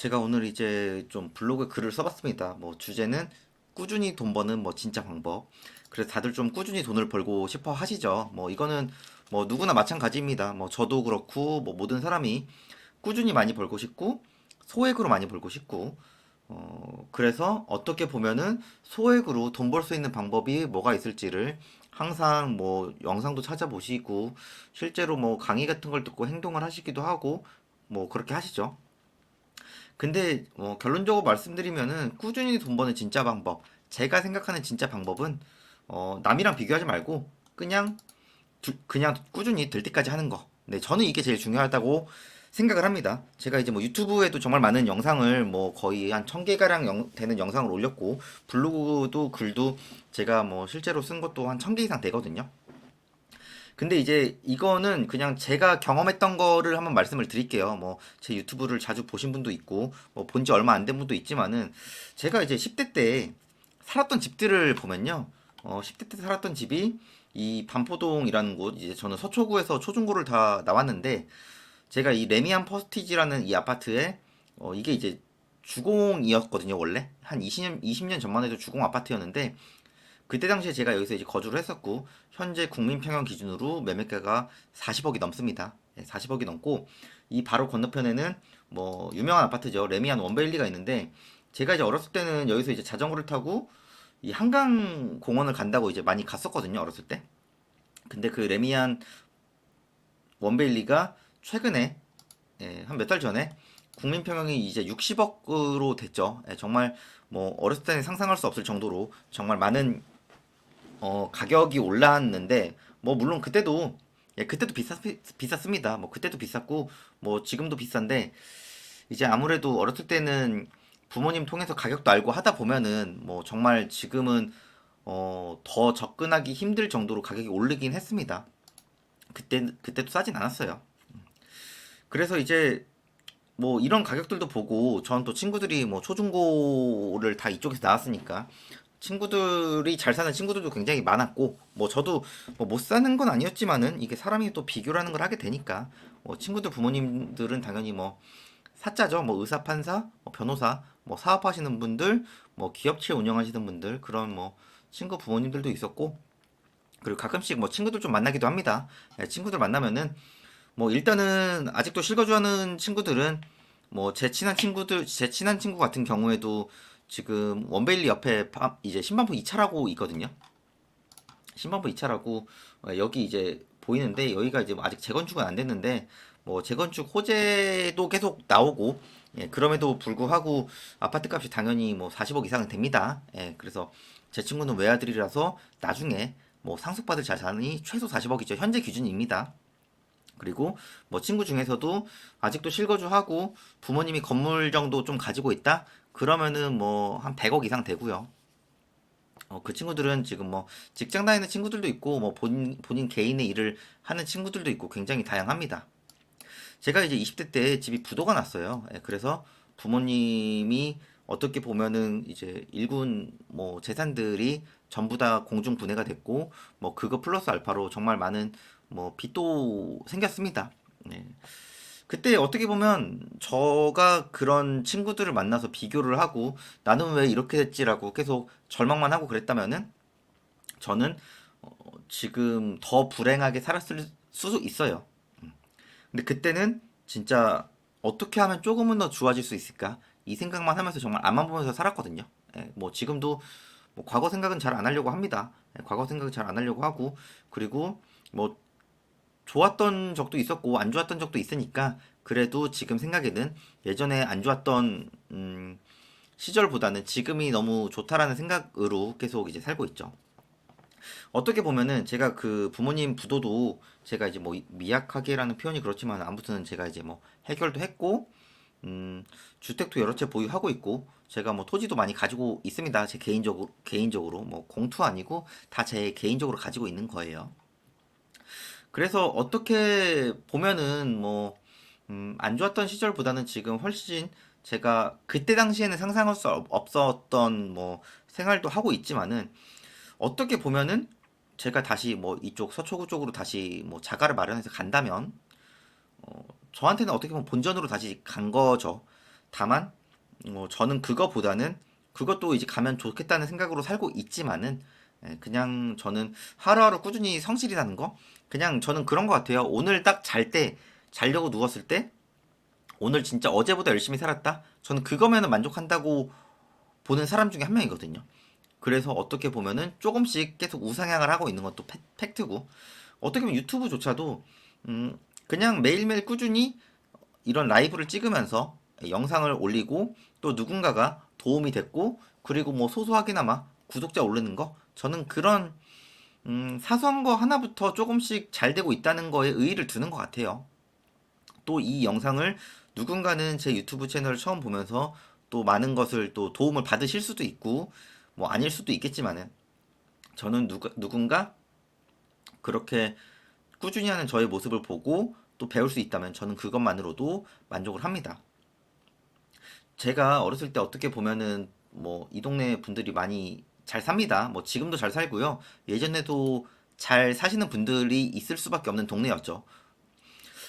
제가 오늘 이제 좀 블로그에 글을 써봤습니다. 뭐 주제는 꾸준히 돈 버는 뭐 진짜 방법. 그래서 다들 좀 꾸준히 돈을 벌고 싶어 하시죠. 뭐 이거는 뭐 누구나 마찬가지입니다. 뭐 저도 그렇고 뭐 모든 사람이 꾸준히 많이 벌고 싶고 소액으로 많이 벌고 싶고 어 그래서 어떻게 보면은 소액으로 돈 벌 수 있는 방법이 뭐가 있을지를 항상 뭐 영상도 찾아보시고 실제로 뭐 강의 같은 걸 듣고 행동을 하시기도 하고 뭐 그렇게 하시죠. 근데 어, 결론적으로 말씀드리면은 꾸준히 돈 버는 진짜 방법. 제가 생각하는 진짜 방법은 어, 남이랑 비교하지 말고 그냥 두- 그냥 꾸준히 될 때까지 하는 거. 네, 저는 이게 제일 중요하다고 생각을 합니다. 제가 이제 뭐 유튜브에도 정말 많은 영상을 뭐 거의 한 천 개가량 영- 되는 영상을 올렸고 블로그도 글도 제가 뭐 실제로 쓴 것도 한 천 개 이상 되거든요. 근데 이제 이거는 그냥 제가 경험했던 거를 한번 말씀을 드릴게요. 뭐 제 유튜브를 자주 보신 분도 있고 뭐 본 지 얼마 안 된 분도 있지만은 제가 이제 10대 때 살았던 집들을 보면요. 어 10대 때 살았던 집이 이 반포동이라는 곳 이제 저는 서초구에서 초중고를 다 나왔는데 제가 이 레미안 퍼스티지라는 이 아파트에 어 이게 이제 주공이었거든요, 원래. 한 20년 20년 전만 해도 주공 아파트였는데 그때 당시에 제가 여기서 이제 거주를 했었고 현재 국민 평형 기준으로 매매가가 40억이 넘습니다. 40억이 넘고 이 바로 건너편에는 뭐 유명한 아파트죠. 레미안 원베일리가 있는데 제가 이제 어렸을 때는 여기서 이제 자전거를 타고 이 한강 공원을 간다고 이제 많이 갔었거든요. 어렸을 때. 근데 그 레미안 원베일리가 최근에 예, 한몇 달 전에 국민 평형이 이제 60억으로 됐죠. 예, 정말 뭐 어렸을 때는 상상할 수 없을 정도로 정말 많은 어, 가격이 올랐는데 뭐 물론 그때도 예, 그때도 비쌌 비쌌습니다. 뭐 그때도 비쌌고 뭐 지금도 비싼데 이제 아무래도 어렸을 때는 부모님 통해서 가격도 알고 하다 보면은 뭐 정말 지금은 어, 더 접근하기 힘들 정도로 가격이 오르긴 했습니다. 그때 그때도 싸진 않았어요. 그래서 이제 뭐 이런 가격들도 보고 저는 또 친구들이 뭐 초중고를 다 이쪽에서 나왔으니까 친구들이 잘 사는 친구들도 굉장히 많았고 뭐 저도 뭐 못 사는 건 아니었지만은 이게 사람이 또 비교라는 걸 하게 되니까 뭐 친구들 부모님들은 당연히 뭐 사자죠. 뭐 의사 판사 뭐 변호사 뭐 사업하시는 분들 뭐 기업체 운영하시는 분들 그런 뭐 친구 부모님들도 있었고 그리고 가끔씩 뭐 친구들 좀 만나기도 합니다. 예, 친구들 만나면은 뭐 일단은 아직도 실거주하는 친구들은 뭐 제 친한 친구들 제 친한 친구 같은 경우에도 지금 원베일리 옆에 바- 이제 신반포 2차라고 있거든요. 신반포 2차라고 여기 이제 보이는데 여기가 이제 뭐 아직 재건축은 안 됐는데 뭐 재건축 호재도 계속 나오고 예, 그럼에도 불구하고 아파트 값이 당연히 뭐 40억 이상은 됩니다. 예, 그래서 제 친구는 외아들이라서 나중에 뭐 상속받을 자산이 최소 40억이죠. 현재 기준입니다. 그리고 뭐 친구 중에서도 아직도 실거주하고 부모님이 건물 정도 좀 가지고 있다? 그러면은 뭐 한 100억 이상 되고요. 어, 그 친구들은 지금 뭐 직장 다니는 친구들도 있고 뭐 본인, 본인 개인의 일을 하는 친구들도 있고 굉장히 다양합니다. 제가 이제 20대 때 집이 부도가 났어요. 예, 그래서 부모님이 어떻게 보면은 이제 일군 뭐 재산들이 전부 다 공중 분해가 됐고 뭐 그거 플러스 알파로 정말 많은 뭐 빚도 생겼습니다. 네. 그때 어떻게 보면 저가 그런 친구들을 만나서 비교를 하고 나는 왜 이렇게 됐지라고 계속 절망만 하고 그랬다면은 저는 어, 지금 더 불행하게 살았을 수도 있어요. 음. 근데 그때는 진짜 어떻게 하면 조금은 더 좋아질 수 있을까? 이 생각만 하면서 정말 앞만 보면서 살았거든요. 예, 뭐 지금도 뭐 과거 생각은 잘 안 하려고 합니다. 예, 과거 생각은 잘 안 하려고 하고 그리고 뭐 좋았던 적도 있었고 안 좋았던 적도 있으니까 그래도 지금 생각에는 예전에 안 좋았던 음, 시절보다는 지금이 너무 좋다라는 생각으로 계속 이제 살고 있죠. 어떻게 보면은 제가 그 부모님 부도도 제가 이제 뭐 미약하게라는 표현이 그렇지만 아무튼 제가 이제 뭐 해결도 했고 음, 주택도 여러 채 보유하고 있고 제가 뭐 토지도 많이 가지고 있습니다. 제 개인적으로 개인적으로 뭐 공투 아니고 다 제 개인적으로 가지고 있는 거예요. 그래서 어떻게 보면은 뭐, 음, 안 좋았던 시절보다는 지금 훨씬 제가 그때 당시에는 상상할 수 없- 없었던 뭐 생활도 하고 있지만은 어떻게 보면은 제가 다시 뭐 이쪽 서초구 쪽으로 다시 뭐 자가를 마련해서 간다면 어, 저한테는 어떻게 보면 본전으로 다시 간 거죠. 다만 뭐 저는 그거보다는 그것도 이제 가면 좋겠다는 생각으로 살고 있지만은 예, 그냥 저는 하루하루 꾸준히 성실이라는 거 그냥 저는 그런 것 같아요. 오늘 딱 잘 때 자려고 누웠을 때 오늘 진짜 어제보다 열심히 살았다. 저는 그거면은 만족한다고 보는 사람 중에 한 명이거든요. 그래서 어떻게 보면은 조금씩 계속 우상향을 하고 있는 것도 팩- 팩트고 어떻게 보면 유튜브조차도 음 그냥 매일매일 꾸준히 이런 라이브를 찍으면서 영상을 올리고 또 누군가가 도움이 됐고 그리고 뭐 소소하게나마 구독자 오르는 거 저는 그런 음, 사소한 거 하나부터 조금씩 잘 되고 있다는 거에 의의를 두는 것 같아요. 또 이 영상을 누군가는 제 유튜브 채널을 처음 보면서 또 많은 것을 또 도움을 받으실 수도 있고 뭐 아닐 수도 있겠지만은 저는 누가, 누군가 그렇게 꾸준히 하는 저의 모습을 보고 또 배울 수 있다면 저는 그것만으로도 만족을 합니다. 제가 어렸을 때 어떻게 보면은 뭐 이 동네 분들이 많이 잘 삽니다. 뭐 지금도 잘 살고요. 예전에도 잘 사시는 분들이 있을 수밖에 없는 동네였죠.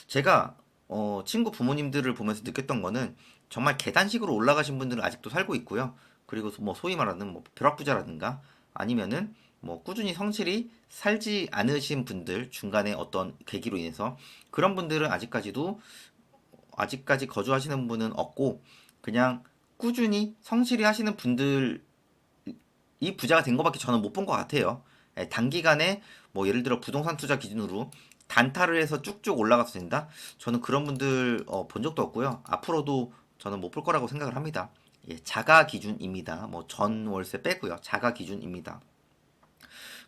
제가 어, 친구 부모님들을 보면서 느꼈던 거는 정말 계단식으로 올라가신 분들은 아직도 살고 있고요. 그리고 뭐 소위 말하는 뭐 벼락부자라든가 아니면은 뭐 꾸준히 성실히 살지 않으신 분들 중간에 어떤 계기로 인해서 그런 분들은 아직까지도 아직까지 거주하시는 분은 없고 그냥 꾸준히 성실히 하시는 분들 이 부자가 된 것밖에 저는 못 본 것 같아요. 예, 단기간에 뭐 예를 들어 부동산 투자 기준으로 단타를 해서 쭉쭉 올라가서 된다? 저는 그런 분들 어, 본 적도 없고요. 앞으로도 저는 못 볼 거라고 생각을 합니다. 예, 자가 기준입니다. 뭐 전 월세 빼고요. 자가 기준입니다.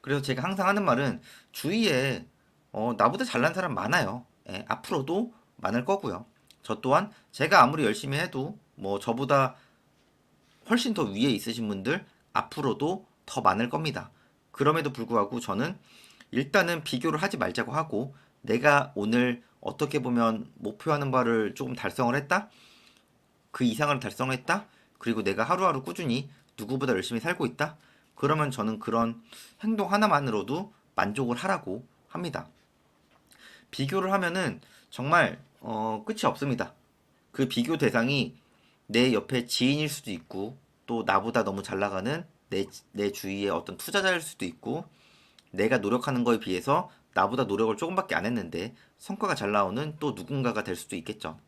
그래서 제가 항상 하는 말은 주위에 어, 나보다 잘난 사람 많아요. 예, 앞으로도 많을 거고요. 저 또한 제가 아무리 열심히 해도 뭐 저보다 훨씬 더 위에 있으신 분들 앞으로도 더 많을 겁니다. 그럼에도 불구하고 저는 일단은 비교를 하지 말자고 하고 내가 오늘 어떻게 보면 목표하는 바를 조금 달성을 했다? 그 이상을 달성했다? 그리고 내가 하루하루 꾸준히 누구보다 열심히 살고 있다? 그러면 저는 그런 행동 하나만으로도 만족을 하라고 합니다. 비교를 하면은 정말 어, 끝이 없습니다. 그 비교 대상이 내 옆에 지인일 수도 있고 또 나보다 너무 잘 나가는 내, 내 주위의 어떤 투자자일 수도 있고 내가 노력하는 거에 비해서 나보다 노력을 조금밖에 안 했는데 성과가 잘 나오는 또 누군가가 될 수도 있겠죠.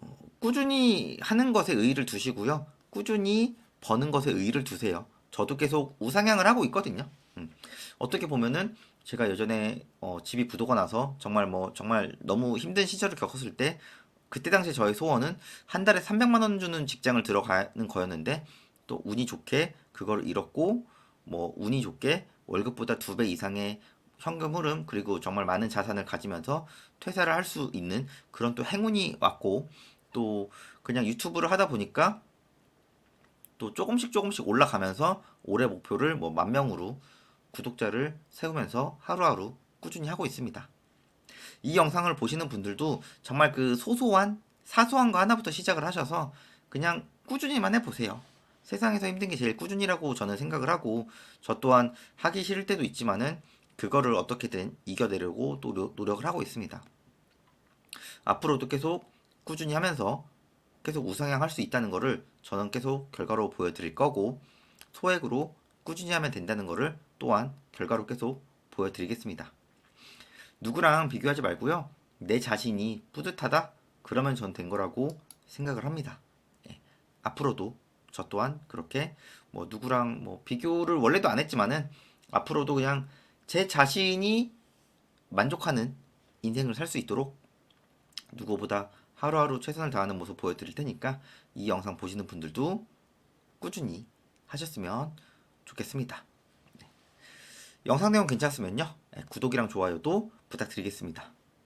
어, 꾸준히 하는 것에 의의를 두시고요. 꾸준히 버는 것에 의의를 두세요. 저도 계속 우상향을 하고 있거든요. 음. 어떻게 보면은 제가 예전에 어, 집이 부도가 나서 정말 뭐 정말 너무 힘든 시절을 겪었을 때 그때 당시 저의 소원은 한 달에 300만 원 주는 직장을 들어가는 거였는데 또 운이 좋게 그걸 잃었고 뭐 운이 좋게 월급보다 두 배 이상의 현금 흐름 그리고 정말 많은 자산을 가지면서 퇴사를 할 수 있는 그런 또 행운이 왔고 또 그냥 유튜브를 하다 보니까 또 조금씩 조금씩 올라가면서 올해 목표를 뭐 만 명으로 구독자를 세우면서 하루하루 꾸준히 하고 있습니다. 이 영상을 보시는 분들도 정말 그 소소한 사소한 거 하나부터 시작을 하셔서 그냥 꾸준히만 해보세요. 세상에서 힘든 게 제일 꾸준히라고 저는 생각을 하고 저 또한 하기 싫을 때도 있지만은 그거를 어떻게든 이겨내려고 또 노- 노력을 하고 있습니다. 앞으로도 계속 꾸준히 하면서 계속 우상향 할 수 있다는 거를 저는 계속 결과로 보여드릴 거고 소액으로 꾸준히 하면 된다는 거를 또한 결과로 계속 보여드리겠습니다. 누구랑 비교하지 말고요. 내 자신이 뿌듯하다? 그러면 전 된 거라고 생각을 합니다. 예. 앞으로도 저 또한 그렇게 뭐 누구랑 뭐 비교를 원래도 안 했지만은 앞으로도 그냥 제 자신이 만족하는 인생을 살 수 있도록 누구보다 하루하루 최선을 다하는 모습 보여드릴 테니까 이 영상 보시는 분들도 꾸준히 하셨으면 좋겠습니다. 네. 영상 내용 괜찮으면요 네, 구독이랑 좋아요도 부탁드리겠습니다.